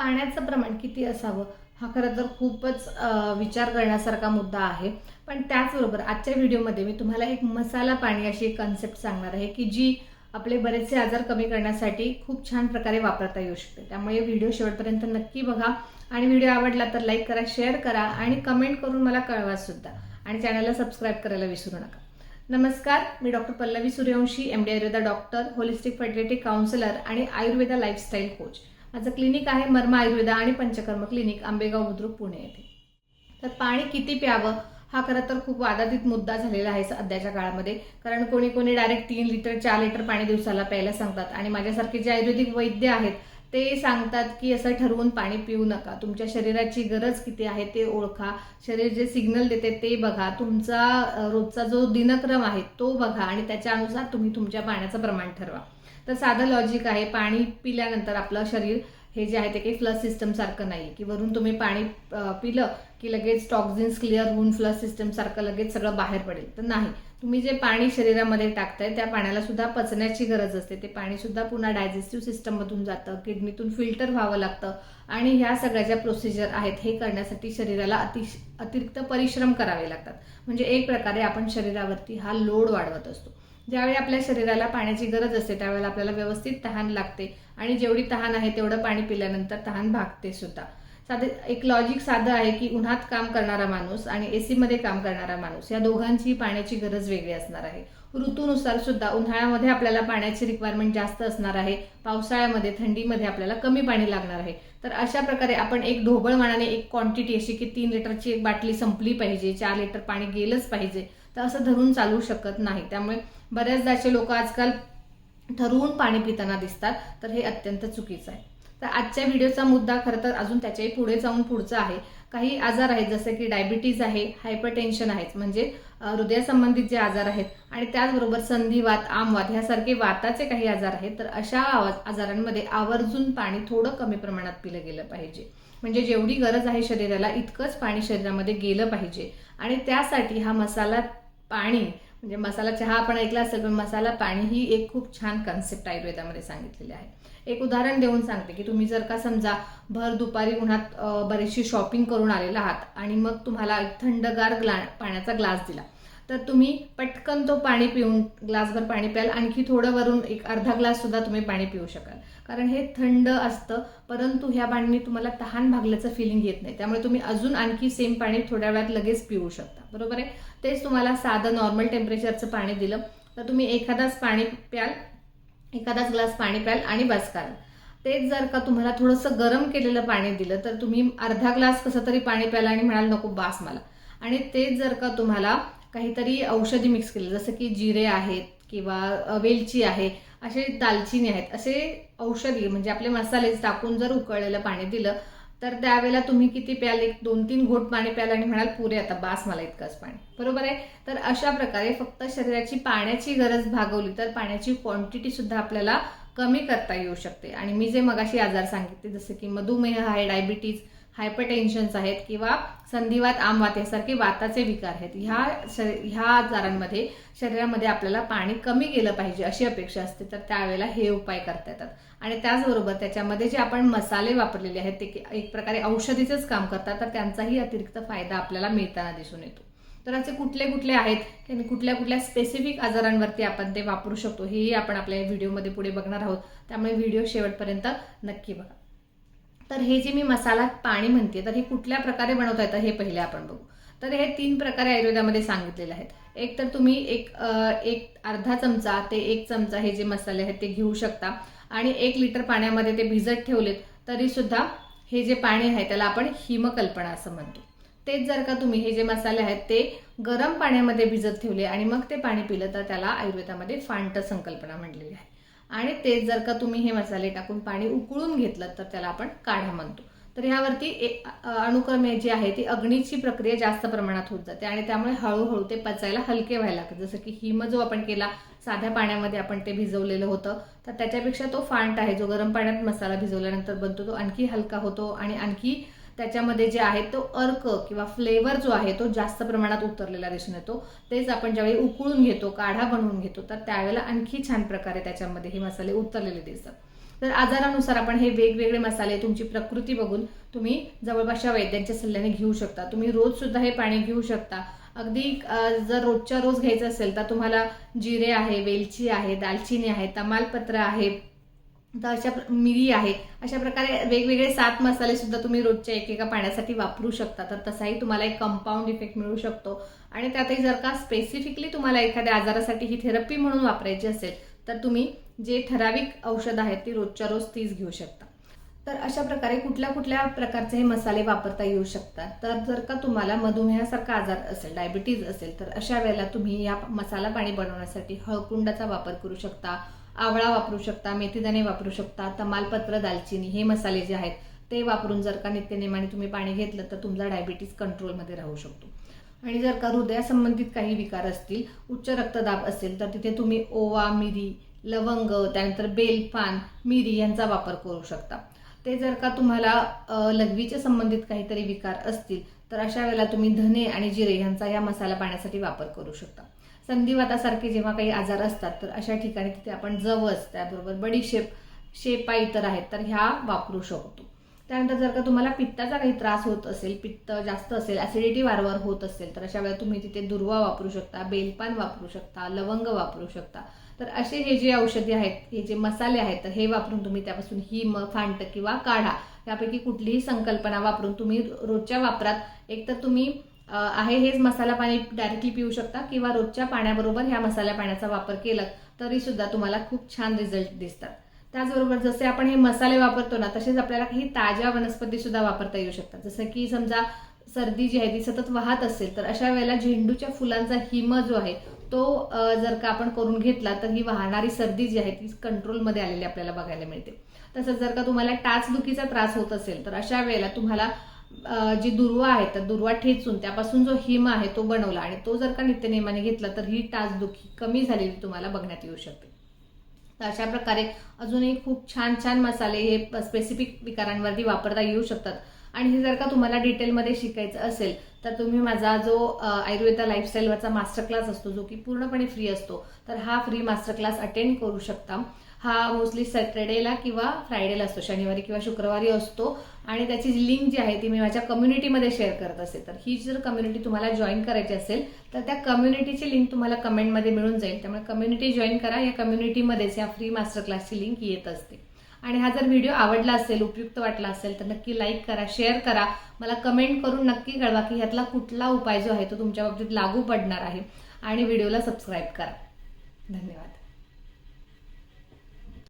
पाण्याचं प्रमाण किती असावं? हा खरं तर खूपच विचार करण्यासारखा मुद्दा आहे. पण त्याचबरोबर आजच्या व्हिडिओमध्ये मी तुम्हाला एक मसाला पाणी अशी एक कन्सेप्ट सांगणार आहे की जी आपले बरेचसे आजार कमी करण्यासाठी खूप छान प्रकारे वापरता येऊ शकते. त्यामुळे व्हिडिओ शेवटपर्यंत नक्की बघा आणि व्हिडिओ आवडला तर लाईक करा शेअर करा आणि कमेंट करून मला कळवा सुद्धा. आणि चॅनलला सबस्क्राईब करायला विसरू नका. नमस्कार मी doctor Pallavi Suryavanshi M D Ayurveda doctor holistic fertility counsellor आणि आयुर्वेदा लाईफस्टाईल कोच माझं क्लिनिक आहे मर्मा आयुर्वेदा आणि पंचकर्म क्लिनिक आंबेगाव बुद्रुक पुणे येथे. तर पाणी किती प्यावं हा खरं तर खूप वादातीत मुद्दा झालेला आहे सध्याच्या काळामध्ये. कारण कोणी कोणी डायरेक्ट तीन लिटर चार लिटर पाणी दिवसाला प्यायला सांगतात. आणि माझ्यासारखे जे आयुर्वेदिक वैद्य आहेत ते सांगतात की असं ठरवून पाणी पिऊ नका. तुमच्या शरीराची गरज किती आहे ते ओळखा. शरीर जे सिग्नल देते ते बघा. तुमचा रोजचा जो दिनक्रम आहे तो बघा आणि त्याच्यानुसार तुम्ही तुमच्या पाण्याचं प्रमाण ठरवा. तर साधं लॉजिक आहे पाणी पिल्यानंतर आपलं शरीर हे जे आहे ते काही फ्लश सिस्टम सारखं नाही की वरून तुम्ही पाणी पिलं की लगेच टॉक्झिन्स क्लिअर होऊन फ्लश सिस्टम सारखं लगेच सगळं बाहेर पडेल. तर नाही. तुम्ही जे पाणी शरीरामध्ये टाकताय त्या पाण्याला सुद्धा पचण्याची गरज असते. ते पाणी सुद्धा पुन्हा डायजेस्टिव्ह सिस्टममधून जातं किडनीतून फिल्टर व्हावं लागतं आणि ह्या सगळ्या ज्या प्रोसिजर आहेत हे करण्यासाठी शरीराला अतिश अतिरिक्त परिश्रम करावे लागतात. म्हणजे एक प्रकारे आपण शरीरावरती हा लोड वाढवत असतो. ज्यावेळी आपल्या शरीराला पाण्याची गरज असते त्यावेळेला आपल्याला व्यवस्थित तहान लागते. आणि जेवढी तहान आहे तेवढं पाणी पिल्यानंतर तहान भागते सुद्धा. साधे एक लॉजिक साधं आहे की उन्हात काम करणारा माणूस आणि एसी मध्ये काम करणारा माणूस या दोघांची पाण्याची गरज वेगळी असणार आहे. ऋतूनुसार सुद्धा उन्हाळ्यामध्ये आपल्याला पाण्याची रिक्वायरमेंट जास्त असणार आहे. पावसाळ्यामध्ये थंडीमध्ये आपल्याला कमी पाणी लागणार आहे. तर अशा प्रकारे आपण एक ढोबळ मानाने एक क्वांटिटी अशी की तीन लिटरची एक बाटली संपली पाहिजे चार लिटर पाणी गेलंच पाहिजे. तर असं धरून चालू शकत नाही. त्यामुळे बऱ्याचदा असे लोक आजकाल ठरवून पाणी पिताना दिसतात तर हे अत्यंत चुकीचं आहे. तर आजच्या व्हिडिओचा मुद्दा खरं तर अजून त्याच्याही पुढे जाऊन पुढचा आहे. काही आजार आहेत जसे की डायबिटीज आहे हायपरटेन्शन आहेत म्हणजे हृदयासंबंधित जे आजार आहेत आणि त्याचबरोबर संधिवात आमवात ह्यासारखे वाताचे काही आजार आहेत तर अशा आजारांमध्ये आवर्जून पाणी थोडं कमी प्रमाणात पिलं गेलं पाहिजे. म्हणजे जेवढी गरज आहे शरीराला इतकंच पाणी शरीरामध्ये गेलं पाहिजे. आणि त्यासाठी हा मसाला पाणी म्हणजे मसाला चहा आपण ऐकला असेल पण मसाला पाणी ही एक खूप छान कन्सेप्ट आयुर्वेदामध्ये सांगितलेली आहे. एक उदाहरण देऊन सांगते की तुम्ही जर का समजा भर दुपारी उन्हात बरीचशी शॉपिंग करून आलेला आहात आणि मग तुम्हाला एक थंडगार ग्ला पाण्याचा ग्लास दिला. तर तुम्ही पटकन तो पाणी पिऊन ग्लासभर पाणी प्याल. आणखी थोडं वरून एक अर्धा ग्लास सुद्धा तुम्ही पाणी पिऊ शकाल. कारण हे थंड असतं परंतु ह्या पाण्याने तुम्हाला तहान भागल्याचं फिलिंग येत नाही. त्यामुळे तुम्ही अजून आणखी सेम पाणी थोड्या वेळात लगेच पिऊ शकता. बरोबर आहे? तेच तुम्हाला साधं नॉर्मल टेम्परेचरचं पाणी दिलं. तर तुम्ही एखादाच पाणी प्याल एखादाच ग्लास पाणी प्याल आणि बस कराल तेच जर का तुम्हाला थोडंसं गरम केलेलं पाणी दिलं तर तुम्ही अर्धा ग्लास कसं तरी पाणी प्याला आणि म्हणाल नको बास मला. आणि तेच जर का तुम्हाला काहीतरी औषधी मिक्स केलं जसं की जिरे आहेत किंवा वेलची आहे असे दालचिनी आहेत असे औषधी म्हणजे आपले मसाले टाकून जर उकळलेलं पाणी दिलं तर त्यावेळेला तुम्ही किती प्याल? एक दोन तीन घोट पाणी प्याल आणि म्हणाल पुरे आता बास मला इतकंच पाणी. बरोबर आहे? तर अशा प्रकारे फक्त शरीराची पाण्याची गरज भागवली तर पाण्याची क्वांटिटी सुद्धा आपल्याला कमी करता येऊ शकते. आणि मी जे मगाशी आजार सांगितले जसं की मधुमेह आहे डायबिटीज हायपरटेन्शन्स आहेत किंवा संधिवात आमवात यासारखे वाताचे विकार आहेत. ह्या शरी ह्या आजारांमध्ये शरीरामध्ये आपल्याला पाणी कमी गेलं पाहिजे अशी अपेक्षा असते. तर त्यावेळेला हे उपाय करता येतात. आणि त्याचबरोबर त्याच्यामध्ये जे आपण मसाले वापरलेले आहेत ते एक प्रकारे औषधीचंच काम करतात तर त्यांचाही अतिरिक्त फायदा आपल्याला मिळताना दिसून येतो. तर असे कुठले कुठले आहेत की कुठल्या कुठल्या स्पेसिफिक आजारांवरती आपण ते वापरू शकतो हेही आपण आपल्या व्हिडिओमध्ये पुढे बघणार आहोत. त्यामुळे व्हिडिओ शेवटपर्यंत नक्की बघा. तर हे जे मी मसाला पाणी म्हणते तर हे कुठल्या प्रकारे बनवता येतं हे पहिले आपण बघू. तर हे तीन प्रकारे आयुर्वेदामध्ये सांगितलेले आहेत. एक तर तुम्ही एक एक अर्धा चमचा ते एक चमचा हे जे मसाले आहेत ते घेऊ शकता. आणि एक लिटर पाण्यामध्ये ते भिजत ठेवलेत तरी सुद्धा हे जे पाणी आहे त्याला आपण हिमकल्पना असं म्हणतो. तेच जर का तुम्ही हे जे मसाले आहेत ते गरम पाण्यामध्ये भिजत ठेवले आणि मग ते पाणी पिलं तर त्याला आयुर्वेदामध्ये फांट संकल्पना म्हणलेली आहे. आणि तेच जर का तुम्ही हे मसाले टाकून पाणी उकळून घेतलं तर त्याला आपण काढा म्हणतो. तर ह्यावरती एक अनुक्रमे जी आहे ती अग्नीची प्रक्रिया जास्त प्रमाणात होत जाते आणि त्यामुळे हळूहळू ते पचायला हलके व्हायला लागतात जसं की हिम जो आपण केला साध्या पाण्यामध्ये आपण ते भिजवलेलं होतं तर त्याच्यापेक्षा तो फांट आहे जो गरम पाण्यात मसाला भिजवल्यानंतर बनतो तो आणखी हलका होतो आणि आणखी त्याच्यामध्ये जे आहे तो अर्क किंवा फ्लेवर जो आहे तो जास्त प्रमाणात उतरलेला दिसून येतो. तेच आपण ज्यावेळी उकळून घेतो काढा बनवून घेतो तर त्यावेळेला आणखी छान प्रकारे त्याच्यामध्ये हे मसाले उतरलेले दिसतात. तर आजारानुसार आपण हे वेगवेगळे मसाले तुमची प्रकृती बघून तुम्ही जवळपासच्या वैद्यांच्या सल्ल्याने घेऊ शकता. तुम्ही रोज सुद्धा हे पाणी घेऊ शकता. अगदी जर रोजच्या रोज घ्यायचं असेल तर तुम्हाला जिरे आहे वेलची आहे दालचिनी आहे तमालपत्र आहे तर अशा प्र- मिरी आहे. अशा प्रकारे वेगवेगळे सात मसाले सुद्धा तुम्ही रोजच्या एकेका पाण्यासाठी वापरू शकता. तर तसाही तुम्हाला एक कंपाऊंड इफेक्ट मिळू शकतो. आणि त्यातही जर का स्पेसिफिकली तुम्हाला एखाद्या आजारासाठी ही थेरपी म्हणून वापरायची असेल तर तुम्ही जे ठराविक औषधं आहेत ती रोजच्या रोज तीच घेऊ शकता. तर अशा प्रकारे कुठल्या कुठल्या प्रकारचे हे मसाले वापरता येऊ शकतात? तर जर का तुम्हाला मधुमेहासारखा आजार असेल डायबिटीज असेल तर अशा वेळेला तुम्ही या मसाला पाणी बनवण्यासाठी हळकुंडाचा वापर करू शकता. आवळा वापरू शकता मेथीदाणे वापरू शकता तमालपत्र दालचिनी हे मसाले जे आहेत ते वापरून जर का नित्यनेमाने तुम्ही पाणी घेतलं तर तुमचा डायबिटीज कंट्रोलमध्ये राहू शकतो. आणि जर का हृदयासंबंधित काही विकार असतील उच्च रक्तदाब असेल तर तिथे तुम्ही ओवा मिरी लवंग त्यानंतर बेलपान मिरी यांचा वापर करू शकता. ते जर का तुम्हाला लघवीच्या संबंधित काहीतरी विकार असतील तर अशा वेळेला तुम्ही धने आणि जिरे यांचा या मसाला पाण्यासाठी वापर करू शकता. संधिवातासारखे जेव्हा काही आजार असतात तर अशा ठिकाणी तिथे आपण जवस त्याबरोबर बडीशेप शेपा इतर आहेत तर ह्या वापरू शकतो. त्यानंतर जर का तुम्हाला पित्ताचा काही त्रास होत असेल पित्त जास्त असेल ऍसिडिटी वारंवार होत असेल तर अशा वेळेला तुम्ही तिथे दुर्वा वापरू शकता बेलपान वापरू शकता लवंग वापरू शकता. तर असे हे जे औषधी आहेत हे जे मसाले आहेत तर हे वापरून तुम्ही त्यापासून हिम फांट किंवा काढा. यापैकी कुठलीही संकल्पना वापरून तुम्ही रोजच्या वापरात एकतर तुम्ही आहे हेच मसाला पाणी डायरेक्टली पिऊ शकता किंवा रोजच्या पाण्याबरोबर ह्या मसाला पाण्याचा वापर केला तरी सुद्धा तुम्हाला खूप छान रिझल्ट दिसतात. त्याचबरोबर जसे आपण हे मसाले वापरतो ना तसेच आपल्याला काही ताज्या वनस्पती सुद्धा वापरता येऊ शकतात. जसं की समजा सर्दी जी आहे ती सतत वाहत असेल तर अशा वेळेला झेंडूच्या फुलांचा हिम जो आहे तो जर का आपण करून घेतला तर ही वाहणारी सर्दी जी आहे ती कंट्रोलमध्ये आलेली आपल्याला बघायला मिळते. तसंच जर का तुम्हाला टाचदुखीचा त्रास होत असेल तर अशा वेळेला तुम्हाला जी दुर्वा आहे तर दुर्वा ठेचून त्यापासून जो हिम आहे तो बनवला. आणि तो जर का नित्यनियमाने घेतला तर ही टाचदुखी कमी झालेली तुम्हाला बघण्यात येऊ शकते. तर अशा प्रकारे अजूनही खूप छान छान मसाले हे स्पेसिफिक विकारांवरती वापरता येऊ शकतात. आणि हे जर का तुम्हाला डिटेलमध्ये शिकायचं असेल तर तुम्ही माझा जो आयुर्वेदा लाईफस्टाईलवरचा मास्टर क्लास असतो जो की पूर्णपणे फ्री असतो तर हा फ्री मास्टर क्लास अटेंड करू शकता. हा मोस्टली सॅटर्डेला किंवा फ्रायडेला असतो. शनिवारी किंवा शुक्रवारी असतो. आणि त्याची जी लिंक जी आहे ती मी माझ्या कम्युनिटीमध्ये शेअर करत असते तर ही जर कम्युनिटी तुम्हाला जॉईन करायची असेल तर त्या कम्युनिटीची लिंक तुम्हाला कमेंटमध्ये मिळून जाईल. त्यामुळे कम्युनिटी जॉईन करा. या कम्युनिटीमध्येच या फ्री मास्टर क्लासची लिंक येत असते. आणि हा जर व्हिडिओ आवडला असेल उपयुक्त वाटला असेल तर नक्की लाईक करा शेअर करा. मला कमेंट करून नक्की कळवा की ह्यातला कुठला उपाय जो आहे तो तुमच्या बाबतीत लागू पडणार आहे. आणि व्हिडिओला सबस्क्राईब करा. धन्यवाद.